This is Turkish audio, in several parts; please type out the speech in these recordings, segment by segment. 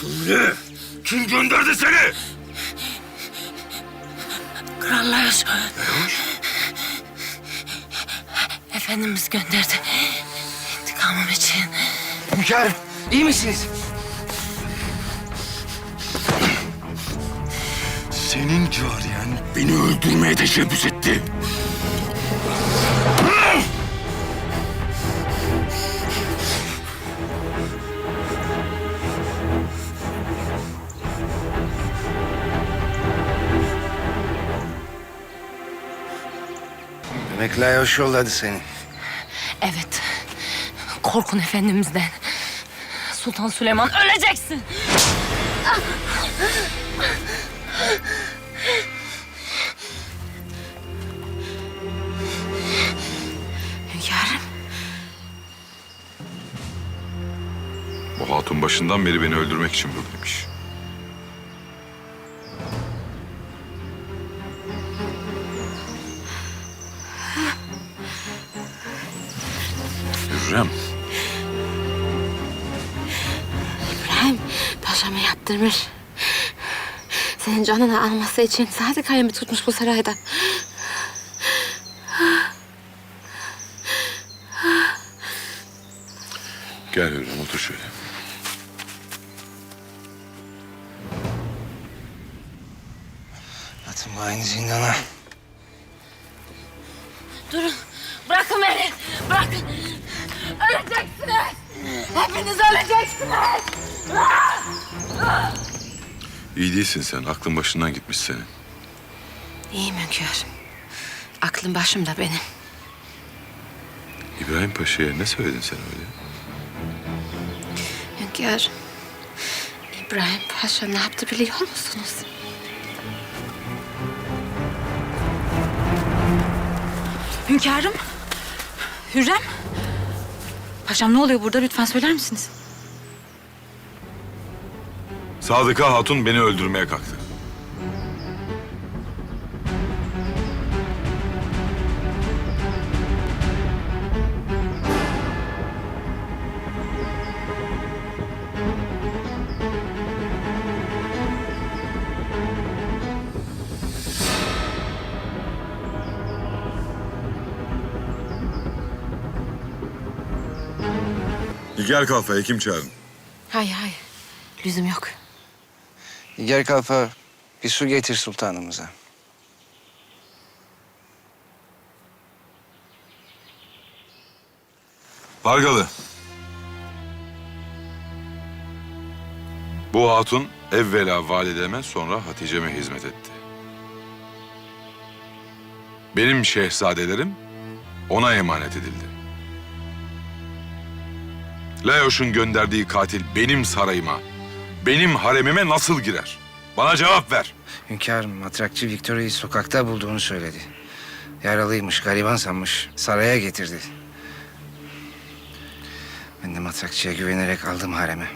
Söyle. Kim gönderdi seni? Krallar Efendimiz gönderdi. İntikamım için. Hünkârım, iyi misiniz? Senin cariyen beni öldürmeye teşebbüs etti. Demek Layoş yolladı seni. Evet. Korkun Efendimiz'den. Sultan Süleyman öleceksin. Hünkârım. Bu hatun başından beri beni öldürmek için buradaymış. Yaptırmış. Senin canını alması için Sadık Ayım'ı tutmuş bu sarayda. gel Hürrem otur şöyle. Atın aynı zindana. Durun. Bırakın beni. Bırakın. Öleceksiniz. Hepiniz öleceksiniz. İyi değilsin sen, aklın başından gitmiş senin. İyiyim hünkârım. Aklım başımda benim. İbrahim Paşa'ya ne söyledin sen öyle? Hünkârım. İbrahim Paşa ne yaptı biliyor musunuz? Hünkârım. Hürrem. Paşam ne oluyor burada lütfen söyler misiniz? Sadıka Hatun beni öldürmeye kalktı. Gel kalfa hekim çağırın. Hayır hayır. Lüzum yok. Gel kalfa, bir su getir sultanımıza. Pargalı. Bu hatun evvela valideme sonra Hatice'me hizmet etti. Benim şehzadelerim ona emanet edildi. Layoş'un gönderdiği katil benim sarayıma, benim haremime nasıl girer? Bana cevap ver. Hünkârım, matrakçı Victoria'yı sokakta bulduğunu söyledi. Yaralıymış, gariban sanmış. Saraya getirdi. Ben de matrakçıya güvenerek aldım hareme.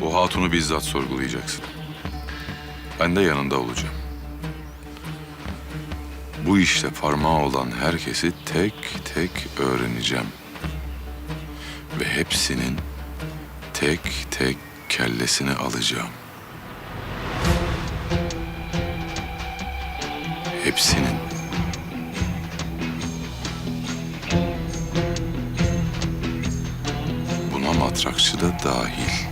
Bu hatunu bizzat sorgulayacaksın. Ben de yanında olacağım. Bu işte parmağı olan herkesi tek tek öğreneceğim. Ve hepsinin tek tek kellesini alacağım. Hepsinin. Buna matrakçı da dahil.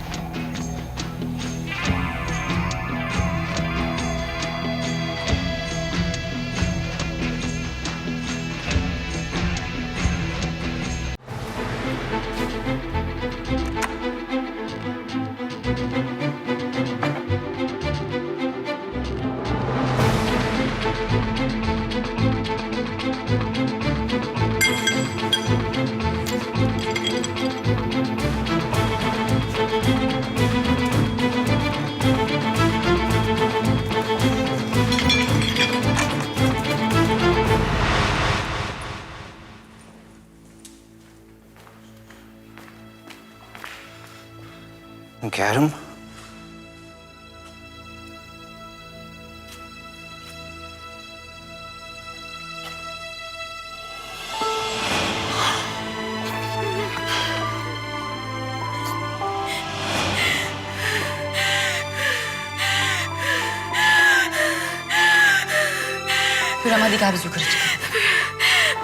Hadi gel biz yukarı çıkalım.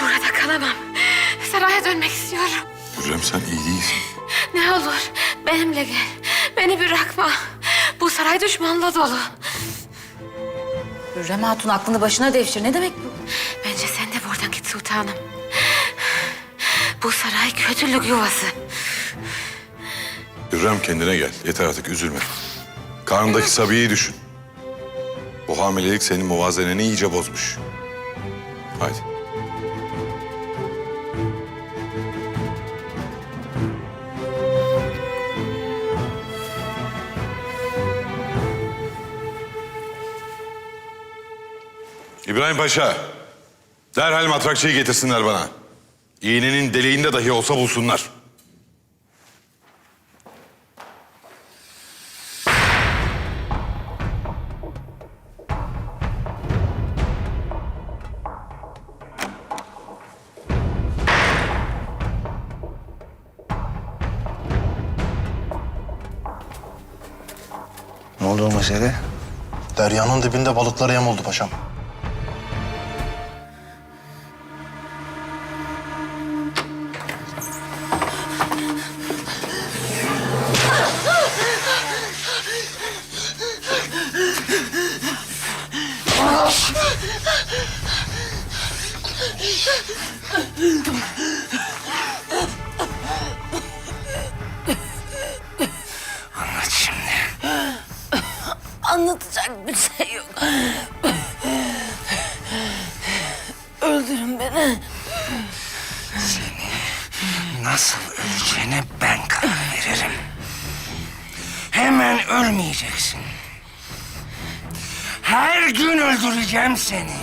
Burada kalamam. Saraya dönmek istiyorum. Hürrem sen iyi değilsin. Ne olur benimle gel. Beni bırakma. Bu saray düşmanla dolu. Hürrem Hatun aklını başına devşir. Ne demek bu? Bence sen de buradan git sultanım. Bu saray kötülük yuvası. Hürrem kendine gel. Yeter artık üzülme. Karnındaki Sabiye'yi düşün. Bu hamilelik senin muvazeneni iyice bozmuş. Haydi. İbrahim Paşa, derhal matrakçıyı getirsinler bana. İğnenin deliğinde dahi olsa bulsunlar. Mesele? Deryanın dibinde balıklara yem oldu paşam. Ölmeyeceksin. Her gün öldüreceğim seni.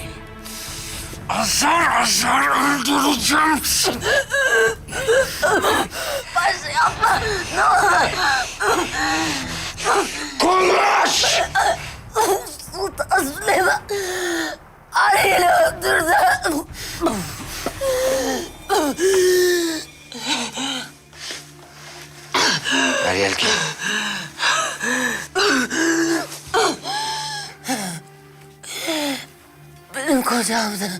Azar azar öldüreceğim seni. Paşa yapma. Ne olur. Konuş! Sultan Süleyman. Ali'yi öldürdü. Ver yelken. Benim kocamdı.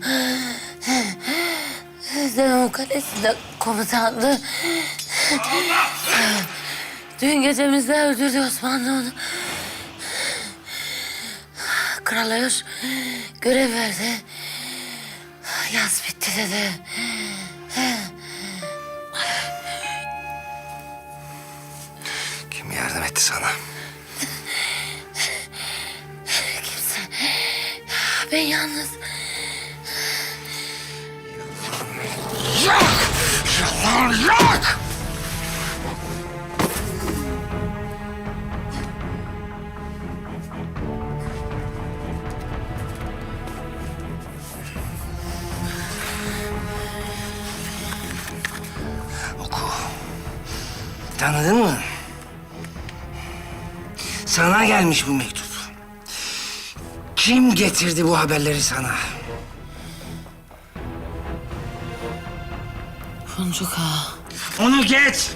Zenon Kalesi'nde komutandı. Dün gecemizde öldürdü Osmanlı onu. Kral Ayos görev verdi. Yaz bitti dedi. Kim yardım etti sana? Ben yalnız. Yalan yok! Oku. Tanıdın mı? Sana gelmiş bu mektup. Kim getirdi bu haberleri sana? Boncuk ağa. Onu geç.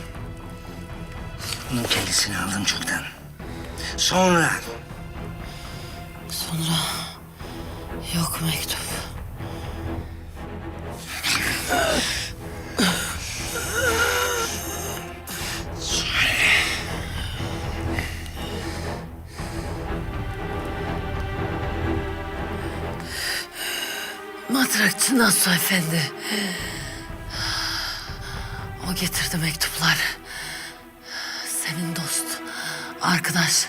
Onun kellesini aldım çoktan. Sonra Sonra yok mektup. Nasuh Efendi. O getirdi mektuplar. Senin dost, arkadaş.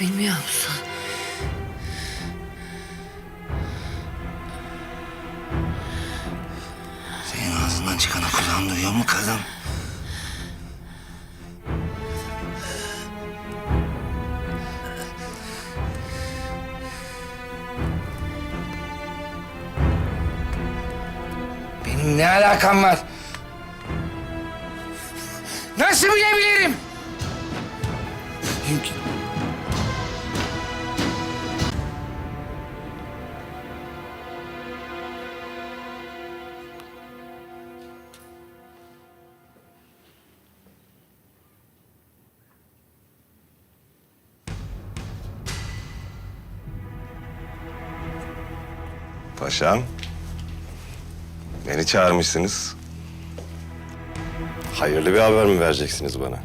Bilmiyor musun? senin ağzından çıkanı kulağın duyuyor mu kadın? ne alakam var? Nasıl bilebilirim? Mümkün. Paşam. Beni çağırmışsınız. Hayırlı bir haber mi vereceksiniz bana?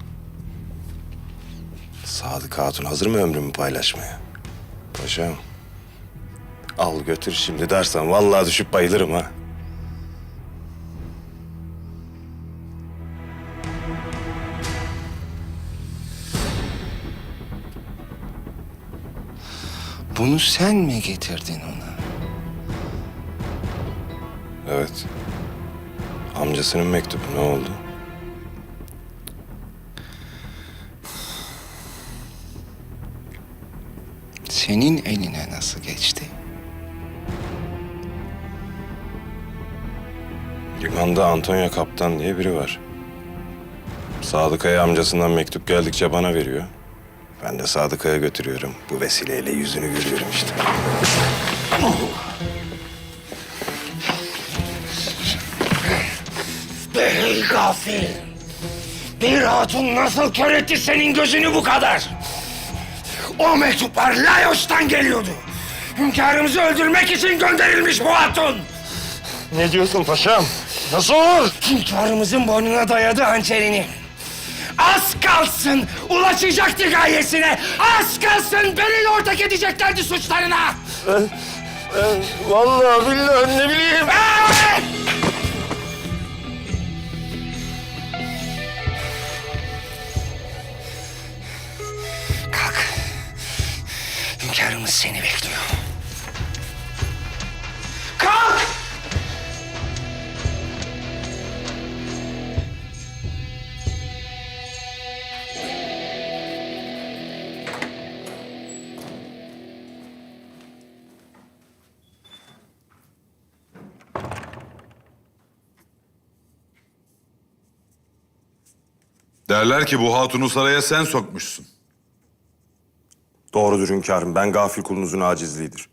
Sadık Hatun hazır mı ömrümü paylaşmaya? Paşam. Al götür şimdi dersen vallahi düşüp bayılırım ha. Bunu sen mi getirdin ona? Evet. Amcasının mektubu ne oldu? Senin eline nasıl geçti? Limanda Antonio Kaptan diye biri var. Sadıkaya amcasından mektup geldikçe bana veriyor. Ben de Sadıkaya götürüyorum. Bu vesileyle yüzünü görüyorum işte. Ey gafil! Bir hatun nasıl kör etti senin gözünü bu kadar? O mektuplar Layos'tan geliyordu. Hünkârımızı öldürmek için gönderilmiş bu hatun. Ne diyorsun paşam? Nasıl olur? Hünkârımızın boynuna dayadı hançerini. Az kalsın ulaşacaktı gayesine. Az kalsın beni ortak edeceklerdi suçlarına. Vallahi billahi ne bileyim. Evet! Hünkârımız seni bekliyor. Kalk! Derler ki bu hatunu saraya sen sokmuşsun. Doğrudur hünkârım. Ben gafil kulunuzun acizliğidir.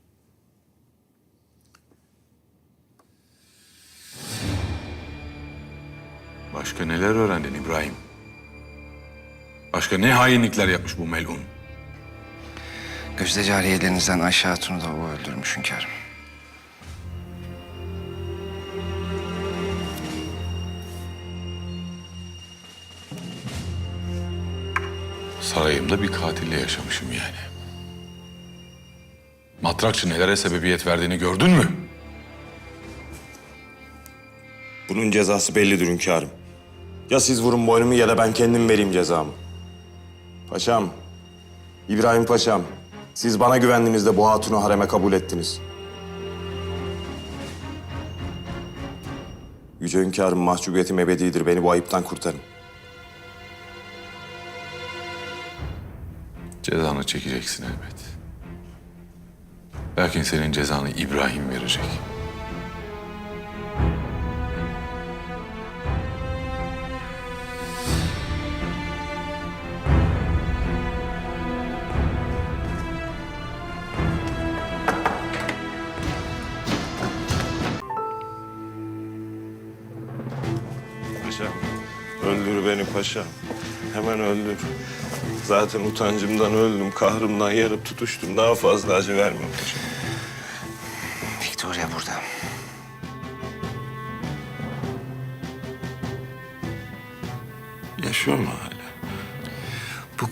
Başka neler öğrendin İbrahim? Başka ne hainlikler yapmış bu melun? Gözde cariyelerinizden Ayşe Hatun'u da o öldürmüş hünkârım. Sarayımda bir katille yaşamışım yani. Matrakçı nelere sebebiyet verdiğini gördün mü? Bunun cezası bellidir hünkârım. Ya siz vurun boynumu ya da ben kendim vereyim cezamı. Paşam, İbrahim Paşam, siz bana güvendiğinizde bu hatunu hareme kabul ettiniz. Yüce hünkârım mahcubiyetim ebedidir. Beni bu ayıptan kurtarın. Cezanı çekeceksin elbet. Lakin senin cezanı İbrahim verecek. Paşam, öldür beni paşam. Hemen öldür. Zaten utancımdan öldüm, kahrımdan yarıp tutuştum. Daha fazla acı verme paşam.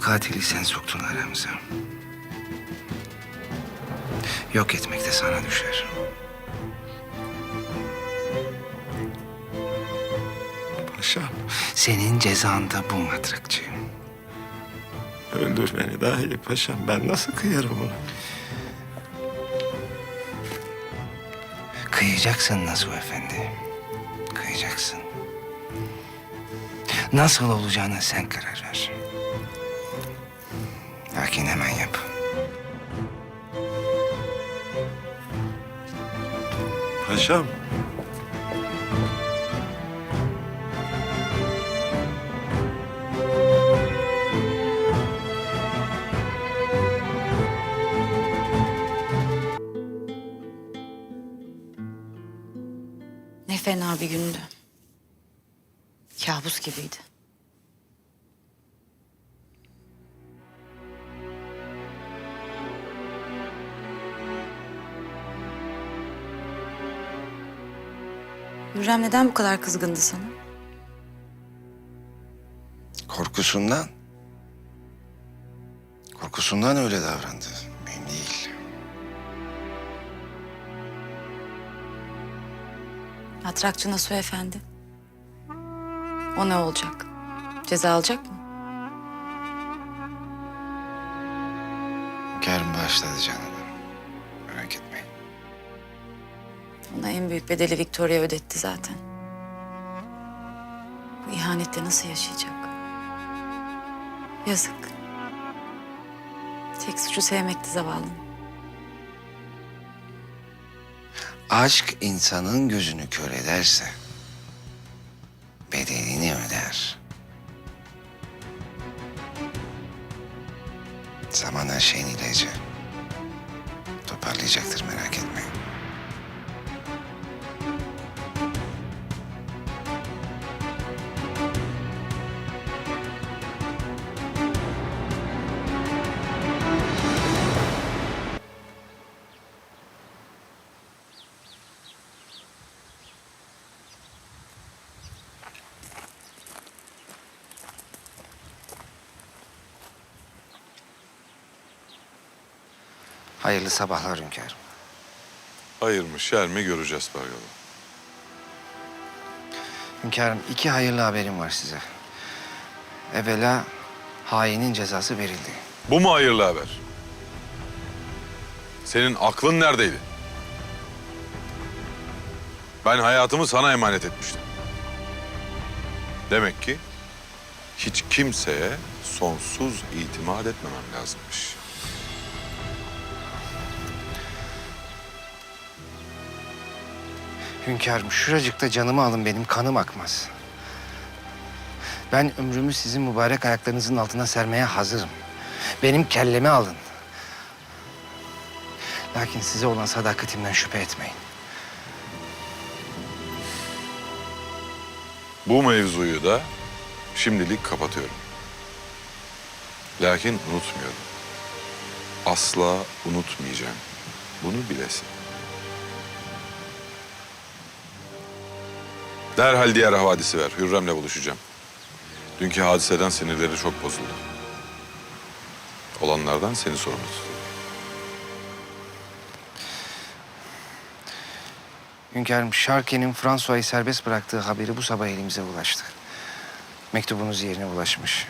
Katili sen soktun aramıza. Yok etmek de sana düşer. Paşam, Senin cezan da bu matrakçı. öldür beni daha iyi paşam. Ben nasıl kıyarım ona? Kıyacaksın Nasuh Efendi. Kıyacaksın. Nasıl olacağına sen karar ver. Lakin hemen yap. Paşam. Ne fena bir gündü. Kabus gibiydi. Hürrem neden bu kadar kızgındı sana? Korkusundan. Korkusundan öyle davrandı. Mühim değil. Matrakçı Nasuh Efendi. O ne olacak? Ceza alacak mı? Hünkârım bağışladı canını. Ona en büyük bedeli Victoria ödetti zaten. Bu ihanette nasıl yaşayacak? Yazık. Tek suçu sevmekti zavallının. Aşk insanın gözünü kör ederse bedelini öder. Zaman her şeyin ilacı. Toparlayacaktır merak etmeyin. Hayırlı sabahlar hünkârım. Hayır mı şer mi göreceğiz Bargalı. Hünkârım iki hayırlı haberim var size. Evvela hainin cezası verildi. Bu mu hayırlı haber? Senin aklın neredeydi? Ben hayatımı sana emanet etmiştim. Demek ki hiç kimseye sonsuz itimat etmemem lazımmış. Hünkârım şuracıkta canımı alın benim kanım akmaz. Ben ömrümü sizin mübarek ayaklarınızın altına sermeye hazırım. Benim kellemi alın. Lakin size olan sadakatimden şüphe etmeyin. Bu mevzuyu da şimdilik kapatıyorum. Lakin unutmuyorum. Asla unutmayacağım. Bunu bilesin. Derhal diğer havadisi ver. Hürrem'le buluşacağım. Dünkü hadiseden sinirleri çok bozuldu. Olanlardan seni sorumlu tutuyorum. Hünkârım Şarke'nin François'ı serbest bıraktığı haberi bu sabah elimize ulaştı. Mektubunuz yerine ulaşmış.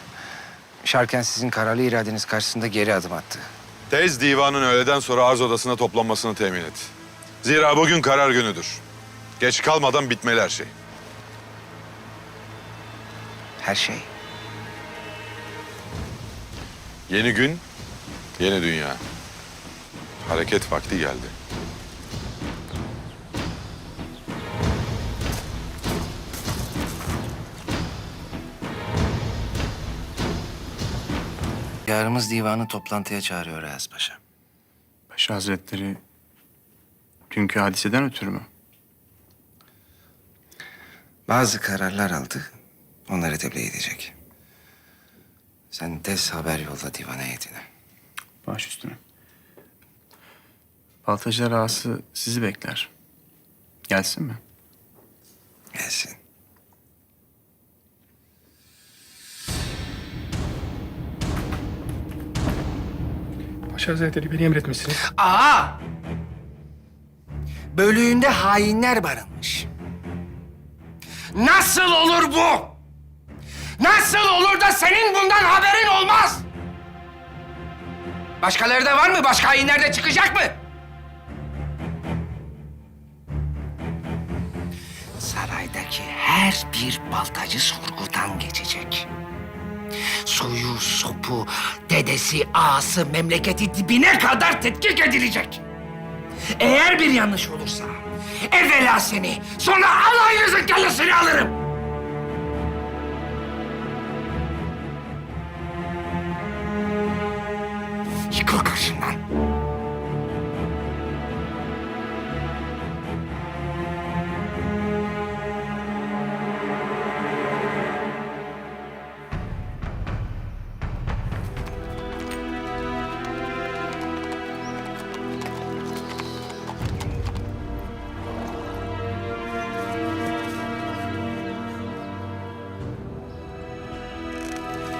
Şarken sizin kararlı iradeniz karşısında geri adım attı. Tez divanın öğleden sonra arz odasına toplanmasını temin et. Zira bugün karar günüdür. Geç kalmadan bitmeli her şey. Her şey. Yeni gün, yeni dünya. Hareket vakti geldi. Yarımız divanı toplantıya çağırıyor Ayaz Paşa. Paşa Hazretleri dünkü hadiseden ötürü mü? Bazı kararlar aldı. Onları tebliğ edecek. Sen tez haber yolla divan heyetine. Baş üstüne. Baltacılar ağası sizi bekler. Gelsin mi? Gelsin. Paşa Hazretleri beni emretmişsiniz. Aa! Bölüğünde hainler barınmış. Nasıl olur bu? Nasıl olur da senin bundan haberin olmaz? Başkaları da var mı? Başka hainler de çıkacak mı? Saraydaki her bir baltacı sorgudan geçecek. Suyu, sopu, dedesi, ağası, memleketi dibine kadar tetkik edilecek. Eğer bir yanlış olursa evvela seni sonra alayınızın kellesini alırım.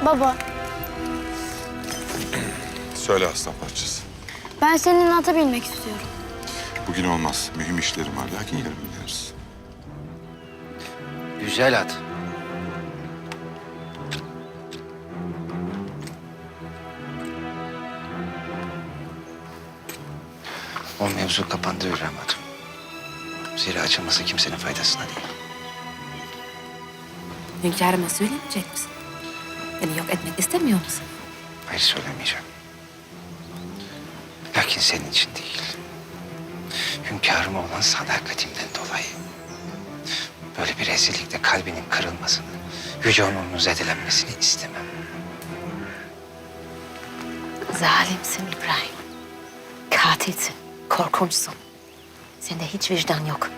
Baba, Söyle aslan parçası. ben seninle ata binmek istiyorum. Bugün olmaz. Mühim işlerim var. Lakin yarın gideriz. Güzel at. O mevzu kapandı Hürrem Hatun. Zira açılması kimsenin faydasına değil. Hünkârıma söylemeyecek misin? Beni yok etmek istemiyor musun? Hayır söylemeyeceğim. Lakin senin için değil. Hünkârıma olan sadakatimden dolayı. Böyle bir rezillikte kalbinin kırılmasını, yüce onurunun zedelenmesini istemem. Zalimsin İbrahim. Katilsin, korkunçsun. Sende hiç vicdan yok.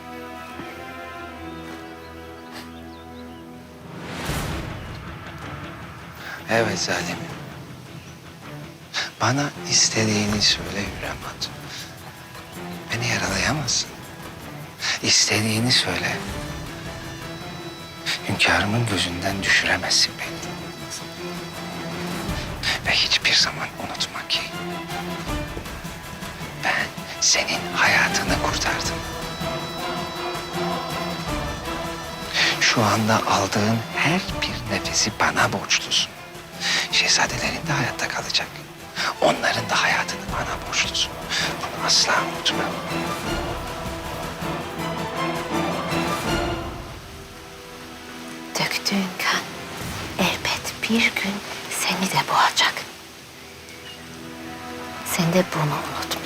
Evet zalimim. Bana istediğini söyle Hürrem Hatun. Beni yaralayamazsın. İstediğini söyle. Hünkârımın gözünden düşüremezsin beni. Ve hiçbir zaman unutma ki... ...ben senin hayatını kurtardım. Şu anda aldığın her bir nefesi bana borçlusun. Şehzadelerin de hayatta kalacak. Onların da hayatını bana borçlusun. Bunu asla unutma. Döktüğün kan elbet bir gün seni de boğacak. Sen de bunu unutma.